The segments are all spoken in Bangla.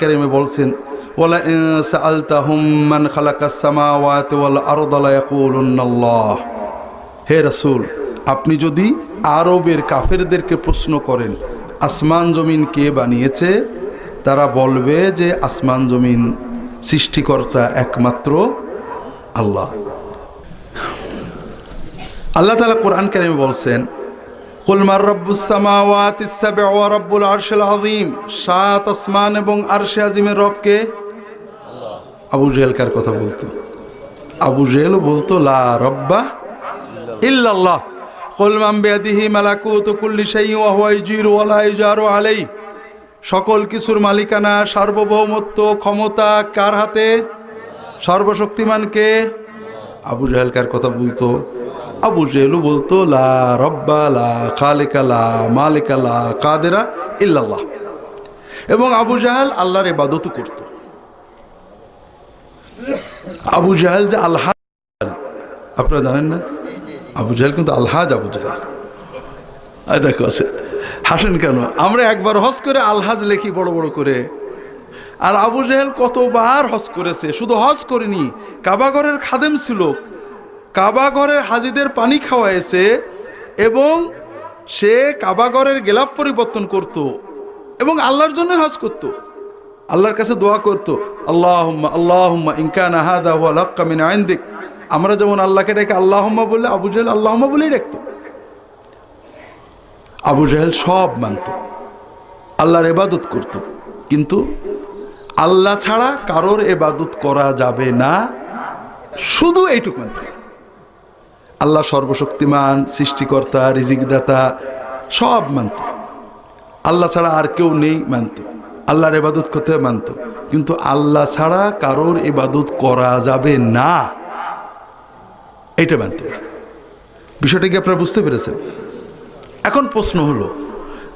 কারিমে বলছেন হে রাসূল, আপনি যদি আরবের কাফেরদেরকে প্রশ্ন করেন, আসমান জমিন কে বানিয়েছে? তারা বলবে যে, আসমান জমিন সৃষ্টিকর্তা একমাত্র আল্লাহ। আল্লাহ তালা কোরআন কারিমে বলছেন কুলমার রব্বুস সামাওয়াতিস সাবউ ওয়া রব্বুল আরশিল সাত আসমান এবং আরশে আজিমের রবকে আবু জেহেল কার কথা বলতো? আবু জেহেল বলতো, লা রব্বা ইল্লাল্লাহ। কুল মান বিয়াদিহি মালাকুতু কুল্লি শাইইন ওয়া হুয়া ইউজিরু ওয়া লা ইউজারু আলাইহি। সকল কিছুর মালিকানা, সার্বভৌমত্ব, ক্ষমতা কার হাতে? সর্বশক্তিমানকে আবু জাহেল কার কথা বলতো? আবু জেহেলও বলতো, লা রব্বা, লা খালিকা, লা লা কাদেরা ইল্লাল্লাহ। এবং আবু জাহাল আল্লাহর ইবাদতও করত। আবু জাহাল যে আল্লাহ আপনারা জানেন না? আবু জাহেল কিন্তু আলহাজ আবু জাহেল। দেখো আছে। হাসেন কেন? আমরা একবার হজ করে আলহাজ লেখি বড় বড় করে। আর আবু জাহেল কতবার হজ করেছে? শুধু হজ করেনি কাবাগরের খাদেম ছিল। কাবাগরের হাজিদের পানি খাওয়াইছে এবং সে কাবাগরের গেলাপ পরিবর্তন করত এবং আল্লাহর জন্য হজ করত। আল্লাহর কাছে দোয়া করত আল্লাহ আল্লাহ ইনকান আহাদা হুয়া লাক্কা মিন আইন্দিক আমরা যেমন আল্লাহকে ডেকে, আল্লাহম্মা বলে আবু জাহেল আল্লাহম্মা বলেই ডাকতো। আবু জাহেল সব মানত, আল্লাহর এবাদত করত। কিন্তু আল্লাহ ছাড়া কারোর এবাদত করা যাবে না, শুধু এইটুকু মানত। আল্লাহ সর্বশক্তিমান, সৃষ্টিকর্তা, রিজিকদাতা, সব মানত। আল্লাহ ছাড়া আর কেউ নেই মানত। আল্লাহর এবাদত করতে মানত। কিন্তু আল্লাহ ছাড়া কারোর এবাদত করা যাবে না। এটা মানত। বিষয়টা কি আপনারা বুঝতে পেরেছেন? এখন প্রশ্ন হলো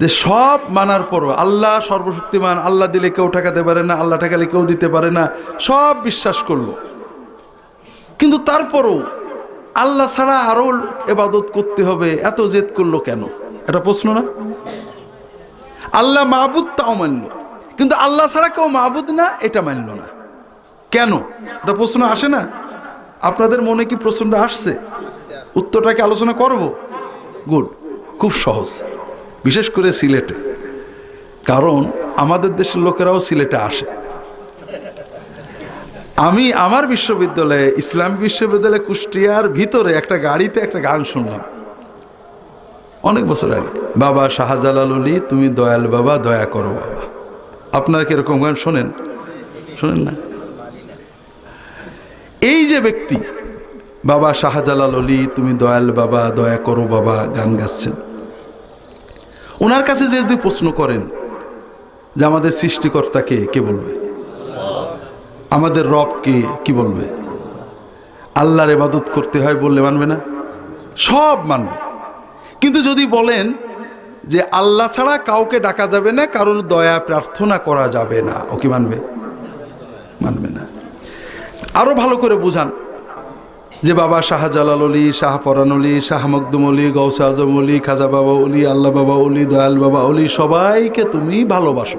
যে সব মানার পরও আল্লাহ সর্বশক্তিমান, আল্লাহ দিলে কেউ ঠেকাতে পারে না, আল্লাহ ঠেকালে কেউ দিতে পারে না, সব বিশ্বাস করল। কিন্তু তারপরও আল্লাহ ছাড়া আরও এবাদত করতে হবে, এত জেদ করল কেন? এটা প্রশ্ন না? আল্লাহ মাহবুদ তাও মানল, কিন্তু আল্লাহ ছাড়া কেউ মাহবুদ না, এটা মানল না। কেন? এটা প্রশ্ন আসে না? আপনাদের মনে কি প্রশ্নটা আসছে? উত্তরটাকে আলোচনা করব? গুড, খুব সহজ। বিশেষ করে সিলেটে। কারণ আমাদের দেশের লোকেরাও সিলেটে আসে। আমি আমার বিশ্ববিদ্যালয়ে, ইসলাম বিশ্ববিদ্যালয় কুষ্টিয়ার ভিতরে একটা গাড়িতে একটা গান শুনলাম। অনেক বছর আগে। বাবা শাহজালাল অলি তুমি দয়াল বাবা, দয়া করো বাবা। আপনারা কীরকম গান শোনেন? শোনেন না? এই যে ব্যক্তি, বাবা শাহজালাল অলি তুমি দয়াল বাবা, দয়া করো বাবা, গান গাচ্ছেন। ওনার কাছে যে যদি প্রশ্ন করেন যে আমাদের সৃষ্টিকর্তাকে কে বলবে? আমাদের রবকে কি বলবে? আল্লাহর এবাদত করতে হয় বললে মানবে না? সব মানবে। কিন্তু যদি বলেন যে আল্লাহ ছাড়া কাউকে ডাকা যাবে না, কারোর দয়া প্রার্থনা করা যাবে না, ও কি মানবে? মানবে না। আরও ভালো করে বুঝান যে বাবা শাহজালাল অলি, শাহ পরান অলি, শাহ মকদুম অলি গৌসা আজম অলি, খাজা বাবা অলি আল্লাহ বাবা অলি, দয়াল বাবা অলি, সবাইকে তুমি ভালোবাসো।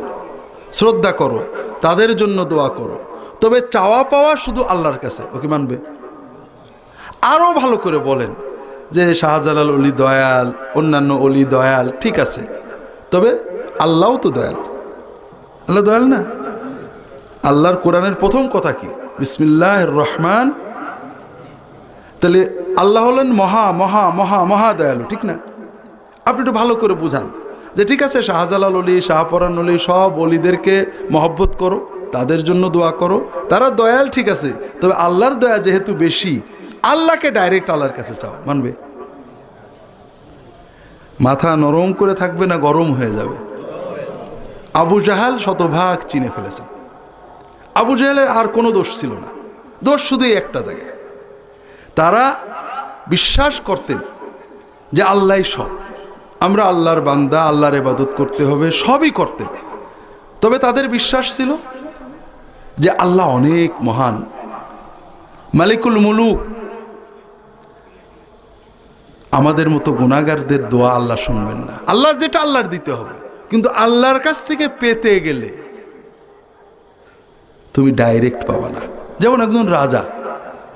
শ্রদ্ধা করো। তাদের জন্য দোয়া করো। তবে চাওয়া পাওয়া শুধু আল্লাহর কাছে ওকে মানবে? আরও ভালো করে বলেন যে শাহজালাল অলি দয়াল, অন্যান্য অলি দয়াল, ঠিক আছে। তবে আল্লাহও তো দয়াল। আল্লাহ দয়াল না? আল্লাহর কোরআনের প্রথম কথা কি? বিসমিল্লাহ রহমান। তাহলে আল্লাহ হলেন মহা মহা মহা মহা দয়ালু, ঠিক না? আপনি একটু ভালো করে বুঝান যে ঠিক আছে, শাহজালাল অলি শাহপরান অলি সব অলিদেরকে মহব্বত করো। তাদের জন্য দোয়া করো। তারা দয়াল, ঠিক আছে। তবে আল্লাহর দয়া যেহেতু বেশি, আল্লাহকে ডাইরেক্ট আল্লাহর কাছে চাও। মানবে? মাথা নরম করে থাকবে না, গরম হয়ে যাবে। আবু জাহাল শতভাগ চিনে ফেলেছে। আবু জাহালের আর কোনো দোষ ছিল না। দোষ শুধু একটা জায়গায়। তারা বিশ্বাস করতেন যে আল্লাহ সব। আমরা আল্লাহর বান্দা, আল্লাহর এবাদত করতে হবে, সবই করতেন। তবে তাদের বিশ্বাস ছিল যে আল্লাহ অনেক মহান। মালিকুল মুলুক। আমাদের মতো গুণাগারদের দোয়া আল্লাহ শুনবেন না। আল্লাহর যেটা আল্লাহর দিতে হবে। কিন্তু আল্লাহর কাছ থেকে পেতে গেলে তুমি ডাইরেক্ট পাবা না। যেমন একজন রাজা,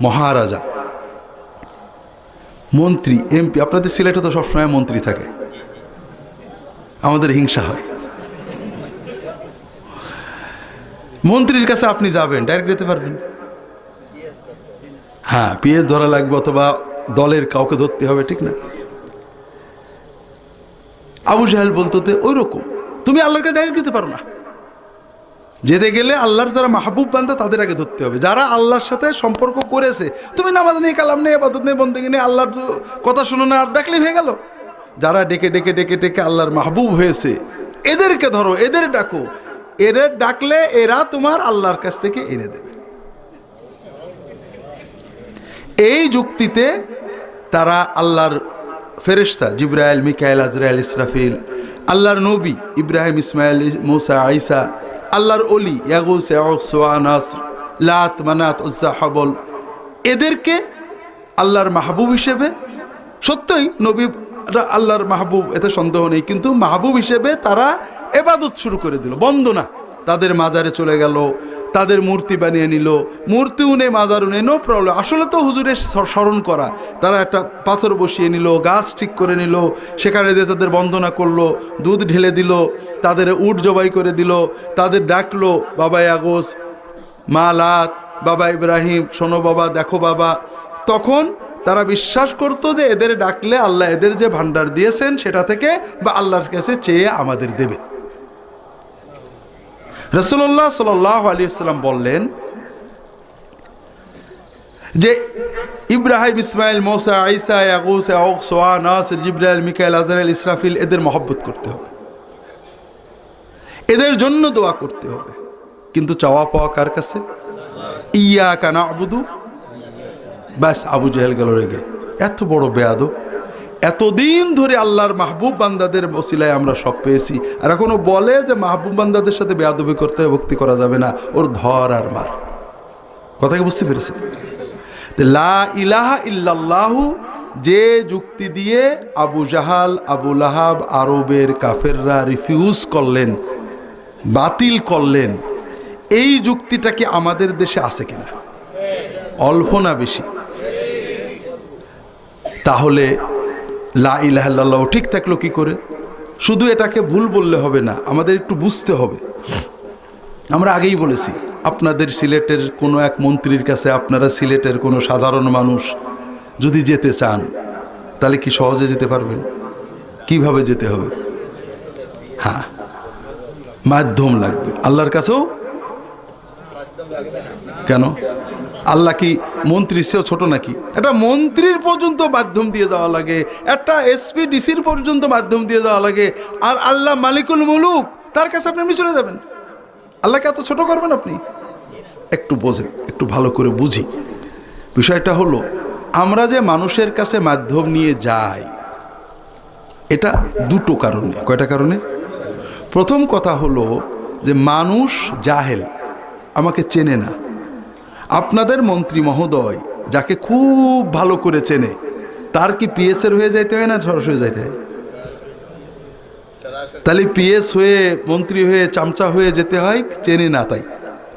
মহারাজা, মন্ত্রী, এমপি, আপনাদের সিলেটে তো সবসময় মন্ত্রী থাকে। আমাদের হিংসা হয়। মন্ত্রীর কাছে আপনি যাবেন ডাইরেক্ট যেতে পারবেন। হ্যাঁ পিএস ধরা লাগবে অথবা দলের কাউকে ধরতে হবে, ঠিক না? আবু জাহেল বলতো ওই রকম তুমি আল্লাহকে ডাইরেক্ট দিতে পারো না। যেতে গেলে আল্লাহর যারা মাহবুব বান্ধা তাদের আগে ধরতে হবে। যারা আল্লাহর সাথে সম্পর্ক করেছে, তুমি নামাজ নিয়ে কালাম নেই, আবাদত নেই বন্দী নেই, আল্লাহর কথা শুনো না, আর ডাকলেই হয়ে গেল। যারা ডেকে ডেকে ডেকে ডেকে আল্লাহর মাহবুব হয়েছে, এদেরকে ধরো, এদের ডাকো। এদের ডাকলে এরা তোমার আল্লাহর কাছ থেকে এনে দেবে। এই যুক্তিতে তারা আল্লাহর ফেরেশতা জিব্রাইল, মিকাইল, আজরাইল, ইসরাফিল, আল্লাহর নবী ইব্রাহিম, ইসমাইল, মৌসা আইসা আল্লাহর অলি ইয়াগুস লাত, মানাত, উজ্জা, হবল, এদেরকে আল্লাহর মাহবুব হিসেবে সত্যই নবী আল্লাহর মাহবুব, এতে সন্দেহ নেই। কিন্তু মাহবুব হিসেবে তারা এবাদত শুরু করে দিল বন্দনা তাদের মাজারে চলে গেল, তাদের মূর্তি বানিয়ে নিল মূর্তি উনে মাজার উনে নো প্রবলেম আসলে তো হুজুরের স্মরণ করা, তারা একটা পাথর বসিয়ে নিল, গাছ ঠিক করে নিল, সেখানে দিয়ে তাদের বন্দনা করল, দুধ ঢেলে দিল, তাদের উট জবাই করে দিল, তাদের ডাকলো, বাবা আগোস মা লাত, বাবা ইব্রাহিম, শোনো বাবা, দেখো বাবা। তখন তারা বিশ্বাস করতো যে এদের ডাকলে আল্লাহ এদের যে ভান্ডার দিয়েছেন, সেটা থেকে বা আল্লাহর কাছে চেয়ে আমাদের দেবে। রসুল্লাহ সাল আলী সাল্লাম বললেন যে ইব্রাহিম, ইসমাইল, মৌসা আইসা সোয়া মিকাইল, আজরাইল, ইসরাফিল, এদের মহব্বত করতে হবে। এদের জন্য দোয়া করতে হবে। কিন্তু চাওয়া পাওয়া কার কাছে? ইয়া কানা আবুদু ব্যাস, আবু জাহেল গেল রেগে। এত বড় বেয়াদব। এতদিন ধরে আল্লাহর মাহবুব বান্দাদের বসিলায় আমরা সব পেয়েছি। আর এখনও বলে যে মাহবুব বান্দাদের সাথে বেয়াদবি করতে ভক্তি করা যাবে না। ওর ধর আর মার। কথা কি বুঝতে পেরেছি লা ইলাহা ইল্লাল্লাহু, যে যুক্তি দিয়ে আবু জাহাল, আবু লাহাব, আরবের কাফেররা রিফিউজ করলেন, বাতিল করলেন, এই যুক্তিটা কি আমাদের দেশে আছে কিনা? অল্প না বেশি? তাহলে লা ইলাহাল্লাহ ঠিক থাকল কি করে? শুধু এটাকে ভুল বললে হবে না, আমাদের একটু বুঝতে হবে। আমরা আগেই বলেছি, আপনাদের সিলেটের কোনো এক মন্ত্রীর কাছে আপনারা সিলেটের কোনো সাধারণ মানুষ যদি যেতে চান, তাহলে কি সহজে যেতে পারবেন? কীভাবে যেতে হবে? হ্যাঁ মাধ্যম লাগবে। আল্লাহর কাছেও? কেন? আল্লাহ কি মন্ত্রীর চেয়েও ছোট নাকি? একটা মন্ত্রীর পর্যন্ত মাধ্যম দিয়ে যাওয়া লাগে, একটা এসপি ডিসির পর্যন্ত মাধ্যম দিয়ে যাওয়া লাগে, আর আল্লাহ মালিকুল মুলুক, তার কাছে আপনি এমনি চলে যাবেন। আল্লাহকে এত ছোট করবেন আপনি? একটু বোঝেন, একটু ভালো করে বুঝি। বিষয়টা হলো, আমরা যে মানুষের কাছে মাধ্যম নিয়ে যাই, এটা দুটো কারণে। কয়টা কারণে? প্রথম কথা হলো যে মানুষ জাহেল, আমাকে চেনে না। আপনাদের মন্ত্রী মহোদয়, যাকে খুব ভালো করে চেনে, তার কি পিএসের হয়ে যাইতে হয় না সরাসরি যাইতে হয়? তাহলে পিএস হয়ে, মন্ত্রী হয়ে, চামচা হয়ে যেতে হয়, চেনে না তাই।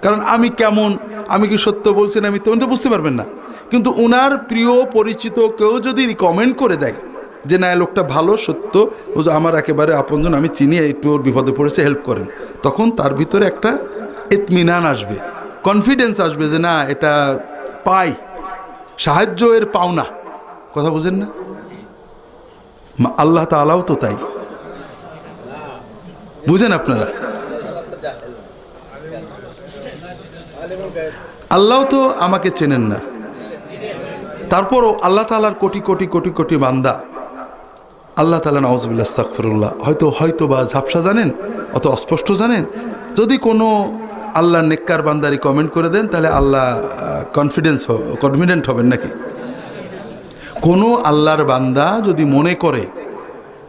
কারণ আমি কেমন, আমি কি সত্য বলছি না আমি তেমন তো বুঝতে পারবেন না। কিন্তু উনার প্রিয় পরিচিত কেউ যদি রিকমেন্ড করে দেয় যে, না লোকটা ভালো, সত্য, ও যে আমার একেবারে আপনজন, আমি চিনি, একটু ওর বিপদে পড়েছে হেল্প করেন। তখন তার ভিতরে একটা ইতমিনান আসবে। কনফিডেন্স আসবে যে না, এটা পাই। সাহায্য এর পাওনা। কথা বুঝেন না? আল্লাহ তালাও তো তাই। বুঝেন আপনারা? আল্লাহ তো আমাকে চেনেন না। তারপরও আল্লাহ তালার কোটি কোটি কোটি কোটি বান্দা। আল্লাহ তালা নওয়াজবিল্লা হয়তো হয়তো বা ঝাপসা জানেন, অত অস্পষ্ট জানেন যদি কোনো আল্লাহ নেককার বান্দারি কমেন্ট করে দেন, তাহলে আল্লাহ কনফিডেন্স কনফিডেন্ট হবেন নাকি? কোনো আল্লাহর বান্দা যদি মনে করে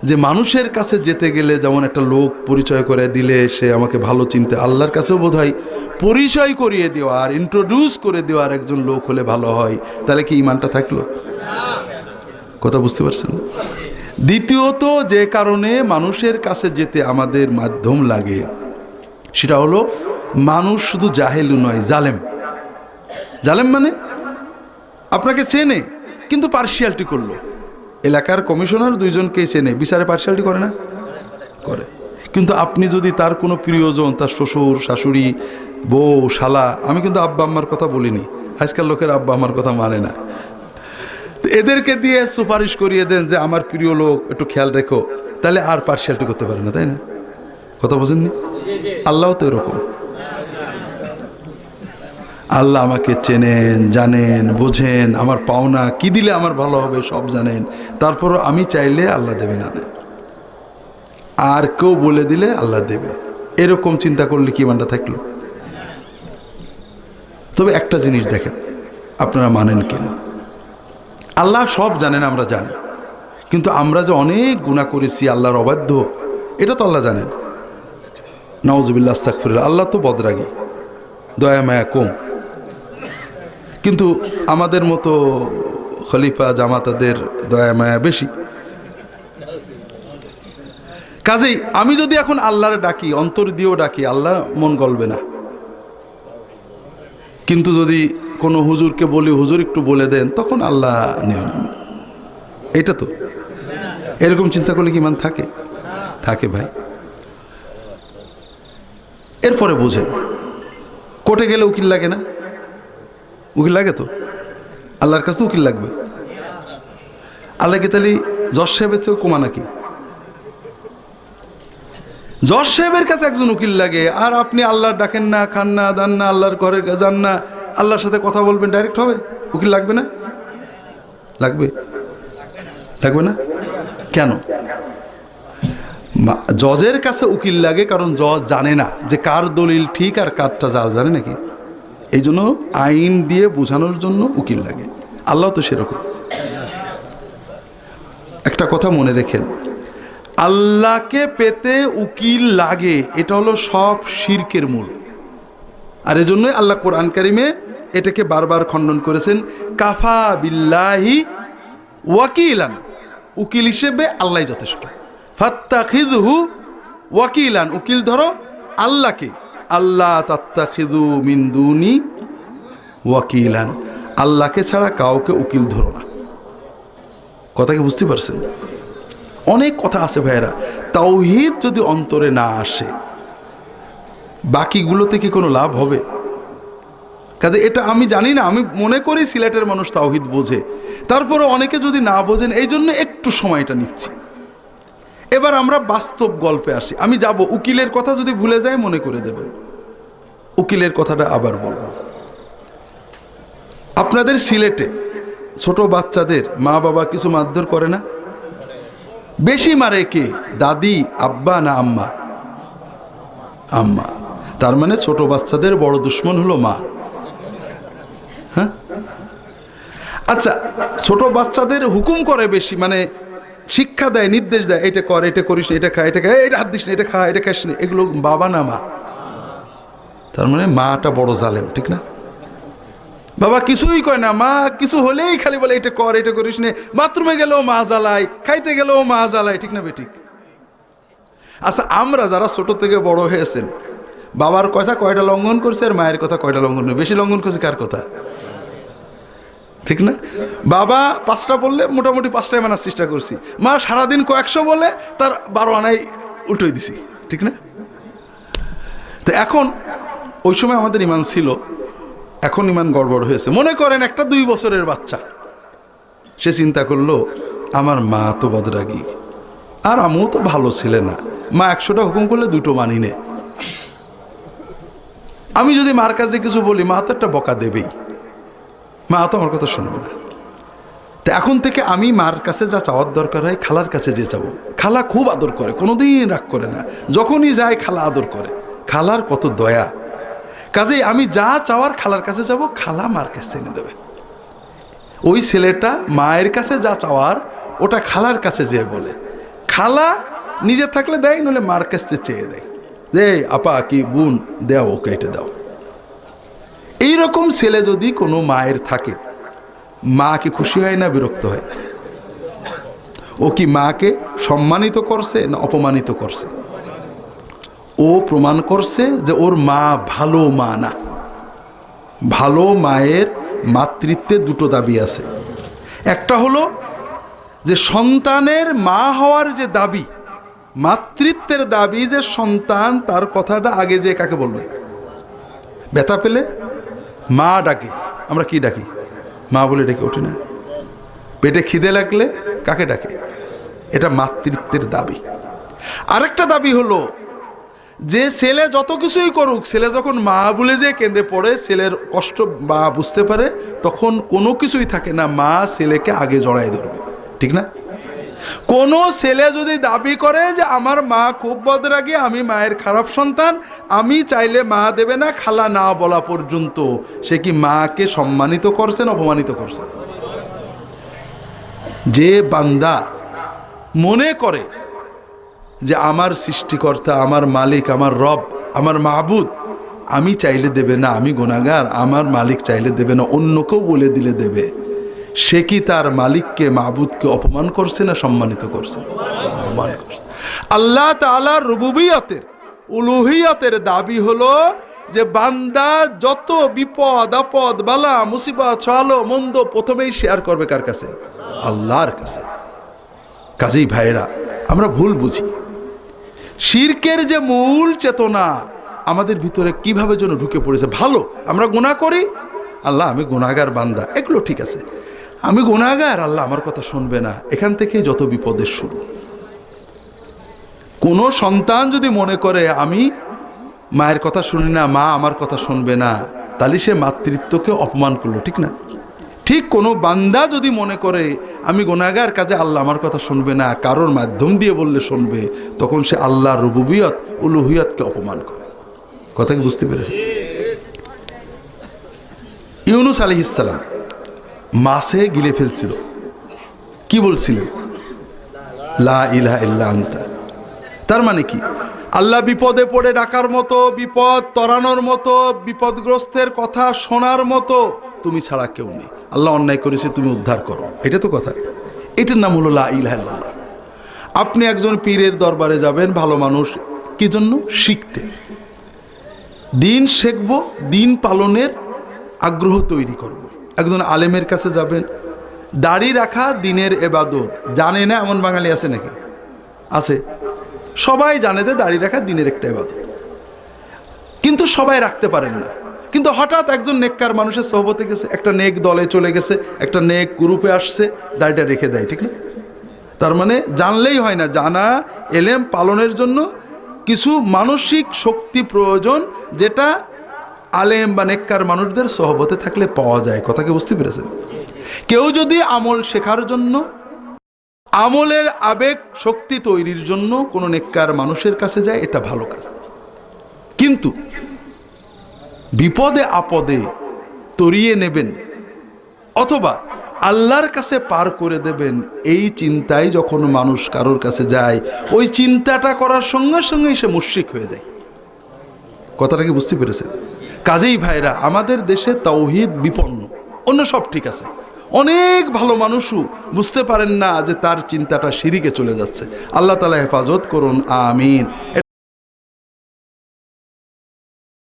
যে মানুষের কাছে যেতে গেলে যেমন একটা লোক পরিচয় করে দিলে সে আমাকে ভালো চিনতে, আল্লাহর কাছেও বোধ পরিচয় করিয়ে দেওয়ার ইন্ট্রোডিউস করে দেওয়ার একজন লোক হলে ভালো হয়, তাহলে কি ইমানটা থাকল? কথা বুঝতে পারছেন? দ্বিতীয়ত, যে কারণে মানুষের কাছে যেতে আমাদের মাধ্যম লাগে সেটা হলো, মানুষ শুধু জাহেলু নয়, জালেম। জালেম মানে? আপনাকে চেনে, কিন্তু পার্সিয়ালিটি করল। এলাকার কমিশনার দুইজনকে চেনে, বিচারে পার্সিয়ালিটি করে না? করে। কিন্তু আপনি যদি তার কোনো প্রিয়জন, তার শ্বশুর, শাশুড়ি, বউ, শালা, আমি কিন্তু আব্বা আম্মার কথা বলিনি। আজকাল লোকের আব্বা আম্মার কথা মানে না। এদেরকে দিয়ে সুপারিশ করিয়ে দেন যে, আমার প্রিয় লোক, একটু খেয়াল রেখো। তাহলে আর পার্সিয়ালিটি করতে পারে না, তাই না? কথা বোঝেননি? আল্লাহ তো এরকম। আল্লাহ আমাকে চেনেন, জানেন, বোঝেন, আমার পাওনা কি দিলে আমার ভালো হবে সব জানেন। তারপর আমি চাইলে আল্লাহ দেবে না। আর কেউ বলে দিলে আল্লাহ দেবে। এরকম চিন্তা করলে কি মানটা থাকল? তবে একটা জিনিস দেখেন, আপনারা মানেন কেন আল্লাহ সব জানেন, আমরা জানি। কিন্তু আমরা যে অনেক গুণা করেছি, আল্লাহর অবাধ্য, এটা তো আল্লাহ জানেন। নওয়াজবিল্লা আস্তাকফিরুল্লাহ আল্লাহ তো বদরাগী। দয়া, মায়া, কম। কিন্তু আমাদের মতো খলিফা, জামাতাদের দয়া, মায়া বেশি। কাজেই আমি যদি এখন আল্লাহর ডাকি, অন্তর দিয়েও ডাকি, আল্লাহ মন গলবে না। কিন্তু যদি কোনো হুজুরকে বলি, হুজুর একটু বলে দেন, তখন আল্লাহ নেন এটা তো। এরকম চিন্তা করলে কি মান থাকে? থাকে ভাই। এরপরে বোঝেন কোর্টে গেলে উকিল লাগে না? উকিল লাগে তো? আল্লাহর কাছে উকিল লাগবে। আল্লাহকে তাহলে জজ সাহেবের চেয়েও কমা নাকি? জজ সাহেবের কাছে একজন উকিল লাগে, আর আপনি আল্লাহর ডাকেন না, খান না, দান না, আল্লাহর ঘরে যান না, আল্লাহর সাথে কথা বলবেন ডাইরেক্ট হবে? উকিল লাগবে না? লাগবে? লাগবে না? কেন? জজের কাছে উকিল লাগে, কারণ জজ জানে না যে কার দলিল ঠিক আর কারটা জাল জানে নাকি। এই জন্য আইন দিয়ে বোঝানোর জন্য উকিল লাগে। আল্লাহ তো সেরকম। একটা কথা মনে রেখেন। আল্লাহকে পেতে উকিল লাগে, এটা হলো সব শিরকের মূল। আর এজন্যই আল্লাহ কোরআন কারিমে এটাকে বারবার খণ্ডন করেছেন, কাফা বিল্লাহি ওয়াকিলান। উকিল হিসেবে আল্লাহ যথেষ্ট। ফাত্তাখিদহু ওয়াকিলান। উকিল ধরো, আল্লাহকে। আল্লাহ তাত্তাখিদু মিন্দুনি ওয়াকিলান। আল্লাহকে ছাড়া কাউকে উকিল ধরো না। কথা কি বুঝতে পারছেন? অনেক কথা আছে ভাইয়েরা। তাওহিদ যদি অন্তরে না আসে, বাকিগুলোতে কি কোনো লাভ হবে? কাজে এটা আমি জানি না, আমি মনে করি সিলেটের মানুষ তাওহিদ বোঝে। তারপরে অনেকে যদি না বোঝেন এই জন্য একটু সময়টা নিচ্ছি। এবার আমরা বাস্তব গল্পে আসি। আমি যাব, উকিলের কথা যদি ভুলে যায় মনে করে দেবেন। উকিলের কথাটা আবার বলব। আপনাদের সিলেটে ছোট বাচ্চাদের মা বাবা কিছু মারধর করে না? বেশি মারে কে? দাদি, আব্বা না আম্মা? আম্মা। তার মানে ছোট বাচ্চাদের বড় দুশ্মন হলো মা। হ্যাঁ? আচ্ছা ছোট বাচ্চাদের হুকুম করে বেশি মানে শিক্ষা দেয়, নির্দেশ দেয়, এটা কর, এটা করিস এটা খা এটা খা এটা হাত দিস না, এটা খা, এটা খাস না। এগুলো বাবা না মা। তার মানে মাটা বড় জালেম, ঠিক না? বাবা কিছুই কয় না, মা কিছু হলেই খালি বলে, এটা কর, এটা করিস নে। বাথরুমে গেলেও মা জ্বালায়, খাইতে গেলেও মা জ্বালায়, ঠিক না বেঠিক আচ্ছা আমরা যারা ছোট থেকে বড় হয়েছেন, বাবার কথা কয়টা লঙ্ঘন করছে আর মায়ের কথা কয়টা লঙ্ঘন বেশি লঙ্ঘন করছে কার কথা? ঠিক না? বাবা পাঁচটা বললে মোটামুটি পাঁচটায় মানার চেষ্টা করছি। মা সারাদিন কয়েকশো বলে, তার বারো আনাই উল্টোই দিছি, ঠিক না? তো এখন, ওই সময় আমাদের ইমান ছিল, এখন ইমান গড়বড় হয়েছে। মনে করেন একটা দুই বছরের বাচ্চা, সে চিন্তা করল, আমার মা তো বদরাগী, আর আমিও তো ভালো ছিলে না। মা একশোটা হুকুম করলে দুটো মানি নে। আমি যদি মার কাছে কিছু বলি, মা তো একটা বকা দেবেই। মা তো আমার কথা শুনবে না। তো এখন থেকে আমি মার কাছে যা চাওয়ার দরকার হয় খালার কাছে যে চাবো খালা খুব আদর করে, কোনোদিন রাগ করে না। যখনই যায় খালা আদর করে। খালার কত দয়া। কাজেই আমি যা চাওয়ার খালার কাছে যাব, খালা মার কাছে এনে দেবে। ওই ছেলেটা মায়ের কাছে যা চাওয়ার, ওটা খালার কাছে যেয়ে বলে। খালা নিজে থাকলে দেয় নলে মার কাছে চেয়ে দেয়। যে, আপা, কি বোন দেও, ওকে এটা দাও। এইরকম ছেলে যদি কোনো মায়ের থাকে, মা কি খুশি হয় না বিরক্ত হয়? ও কি মাকে সম্মানিত করছে না অপমানিত করছে? ও প্রমাণ করছে যে ওর মা ভালো মা না। ভালো মায়ের মাতৃত্বে দুটো দাবি আছে। একটা হলো যে সন্তানের মা হওয়ার যে দাবি, মাতৃত্বের দাবি যে সন্তান তার কথাটা আগে যে কাকে বলবে? ব্যথা পেলে মা ডাকে। আমরা কি ডাকি? মা বলে ডেকে ওঠে না। পেটে খিদে লাগলে কাকে ডাকে? এটা মাতৃত্বের দাবি। আরেকটা দাবি হলো যে ছেলে যত কিছুই করুক, ছেলে যখন মা বলে যে কেঁদে পড়ে, ছেলের কষ্ট মা বুঝতে পারে, তখন কোনো কিছুই থাকে না। মা ছেলেকে আগে জড়াই ধরবে। ঠিক না? কোনো ছেলে যদি দাবি করে যে আমার মা খুব বদরাগী, আমি মায়ের খারাপ সন্তান, আমি চাইলে মা দেবে না, খালা না বলা পর্যন্ত, সে কি মাকে সম্মানিত করছেন অপমানিত করছেন যে বান্দা মনে করে যে আমার সৃষ্টিকর্তা, আমার মালিক, আমার রব, আমার মাহবুদ আমি চাইলে দেবে না, আমি গোনাগার আমার মালিক চাইলে দেবে না, অন্য কেউ বলে দিলে দেবে। সে কি তার মালিককে মাহবুদকে অপমান করছে না সম্মানিত করছে? অপমান করছে। আল্লাহ তালার রুবুবিয়তের, উলুহিয়তের দাবি হলো যে বান্দা যত বিপদ, আপদ, বালা, মুসিবত ভালো মন্দ প্রথমেই শেয়ার করবে কার কাছে? আল্লাহর কাছে। কাজেই ভাইরা আমরা ভুল বুঝি। শিরকের যে মূল চেতনা আমাদের ভিতরে কীভাবে যেন ঢুকে পড়েছে, ভালো, আমরা গুণা করি? আল্লাহ, আমি গুণাগার বান্দা, এগুলো ঠিক আছে। আমি গোনাগার আল্লাহ আমার কথা শুনবে না। এখান থেকেই যত বিপদের শুরু। কোনো সন্তান যদি মনে করে, আমি মায়ের কথা শুনি না, মা আমার কথা শুনবে না, তাহলে সে মাতৃত্বকে অপমান করল, ঠিক না? ঠিক কোনো বান্দা যদি মনে করে, আমি গোনাগার কাজে আল্লাহ আমার কথা শুনবে না, কারোর মাধ্যম দিয়ে বললে শুনবে, তখন সে আল্লাহ রুবুবিয়ত, উলুহিয়তকে অপমান করে। কথা কি বুঝতে পেরেছে ইউনুস আলি ইসালাম মাসে গিলে ফেলছিল। কি বলছিলেন? লা ইলাহা ইল্লা তার মানে কি? আল্লাহ বিপদে পড়ে ডাকার মতো, বিপদ তরানোর মতো, বিপদগ্রস্তের কথা শোনার মতো তুমি ছাড়া কেউ নেই। আল্লাহ অন্যায় করেছে, তুমি উদ্ধার করো। এটা তো কথা। এটার নাম হলো লা ইলাহা আপনি একজন পীরের দরবারে যাবেন, ভালো মানুষ। কি জন্য? শিখতে। দিন শিখব, দিন পালনের আগ্রহ তৈরি করব। একজন আলেমের কাছে যাবেন। দাড়ি রাখা দিনের এবাদত। জানে না এমন বাঙালি আছে নাকি? আছে। সবাই জানে যে দাড়ি রাখা দিনের একটা এবাদত। কিন্তু সবাই রাখতে পারেন না। কিন্তু হঠাৎ একজন নেককার মানুষের সহবতে গেছে, একটা নেক দলে চলে গেছে, একটা নেক গ্রুপে আসছে, দাড়িটা রেখে দেয়, ঠিক না? তার মানে জানলেই হয় না, জানা এলেম পালনের জন্য কিছু মানসিক শক্তি প্রয়োজন যেটা আলেম বা নেককার মানুষদের সহবতে থাকলে পাওয়া যায় কথাকে বুঝতে পেরেছেন? কেউ যদি আমল শেখার জন্য, আমলের আবেগ শক্তি তৈরির জন্য কোনো নেককার মানুষের কাছে যায়, এটা ভালো কাজ। কিন্তু বিপদে আপদে তরিয়ে নেবেন অথবা আল্লাহর কাছে পার করে দেবেন, এই চিন্তায় যখন মানুষ কারোর কাছে যায়, ওই চিন্তাটা করার সঙ্গে সঙ্গেই সে মুশ্রিক হয়ে যায়। কথাটা কি বুঝতে পেরেছেন? কাজেই ভাইরা, আমাদের দেশে তৌহিদ বিপন্ন। অন্য সব ঠিক আছে। অনেক ভালো মানুষও বুঝতে পারেন না যে তার চিন্তাটা সিঁড়িকে চলে যাচ্ছে। আল্লাহ তালা হেফাজত করুন, আমিন।